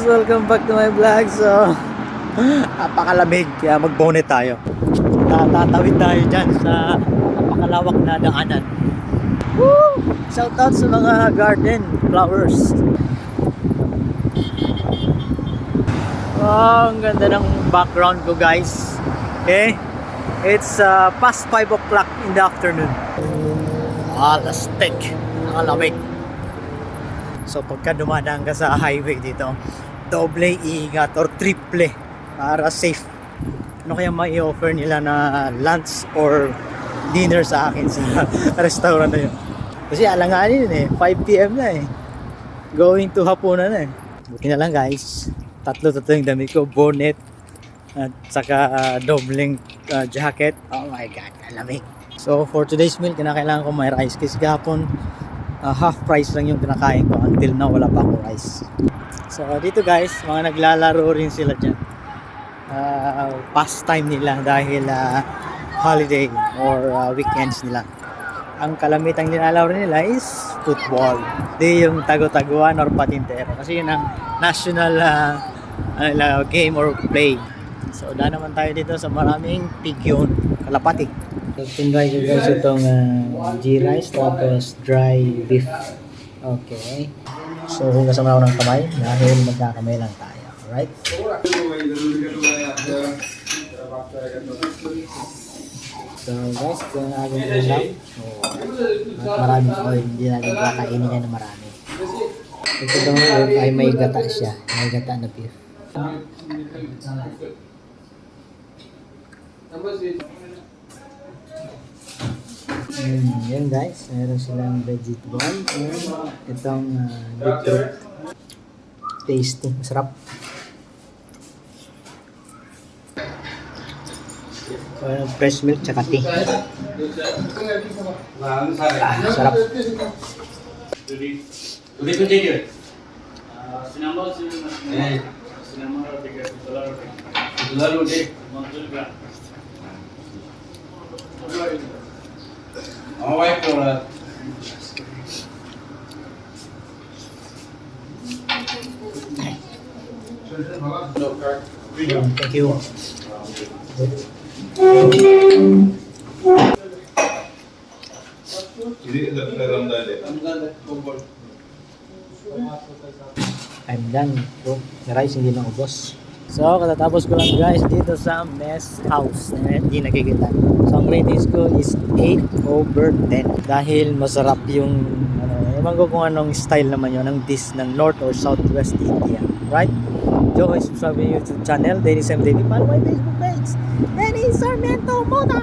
Welcome back to my vlog. So, napakalamig. Kaya mag-bonnet tayo. Tatatawid tayo dyan sa napakalawak na daanan. Woo! Shout out sa mga garden flowers. Oh, ang ganda ng background ko guys. Okay? It's uh, past 5 o'clock in the afternoon. Alas tek. Nakalamig. So pagka dumadaan ka sa highway dito, doble ingat or triple para safe. Ano kaya may offer nila na lunch or dinner sa akin sa restaurant na yun? Kasi alanganin eh, 5pm na eh. Going to hapunan na eh. Buti na lang guys, tatlo tatlo yung damit ko, bonnet, at saka uh, dobleng uh, jacket. Oh my god, alamig. So for today's meal, kinakailangan ko may rice kasi kahapon uh, half price lang yung kinakain ko until now wala pa akong rice. So dito guys, mga naglalaro rin sila dyan. Uh, pastime nila dahil uh, holiday or uh, weekends nila. Ang kalamitang nilalaro nila is football. Di yung tago-taguan or patintero. Kasi yun ang national uh, ano game or play. So daan naman tayo dito sa maraming pigyon, kalapati. So guys, guys itong uh, G-rice tapos dry beef. Okay. So hugasan mo ako ng kamay dahil magkakamay lang tayo. Alright? So guys, ito ang ating ulam. So, at maraming oil. Hindi natin kakainin yan na marami. Ito daw ay may gata siya. May gata na beef. Mm, yan guys, meron silang vegetable and itong uh, beetroot. Tasty, masarap. Uh, fresh milk tsaka tea. Ah, sarap. Ulit ko sinama. Sinama tiga dolar. Dolar ulit. Mantul ka. Ang wife ko na. Mm, thank you. I'm done bro. Yung rice hindi na ubos. So, katatapos ko lang guys dito sa mess house na hindi nakikita. So, ang ratings ko is 8 over 10 dahil masarap yung ano, ewan ko kung anong style naman yun ng dish ng North or Southwest India. Right? Join subscribe to YouTube channel, Dennis M. David. Follow my Facebook page, Dennis Sarmiento Mota!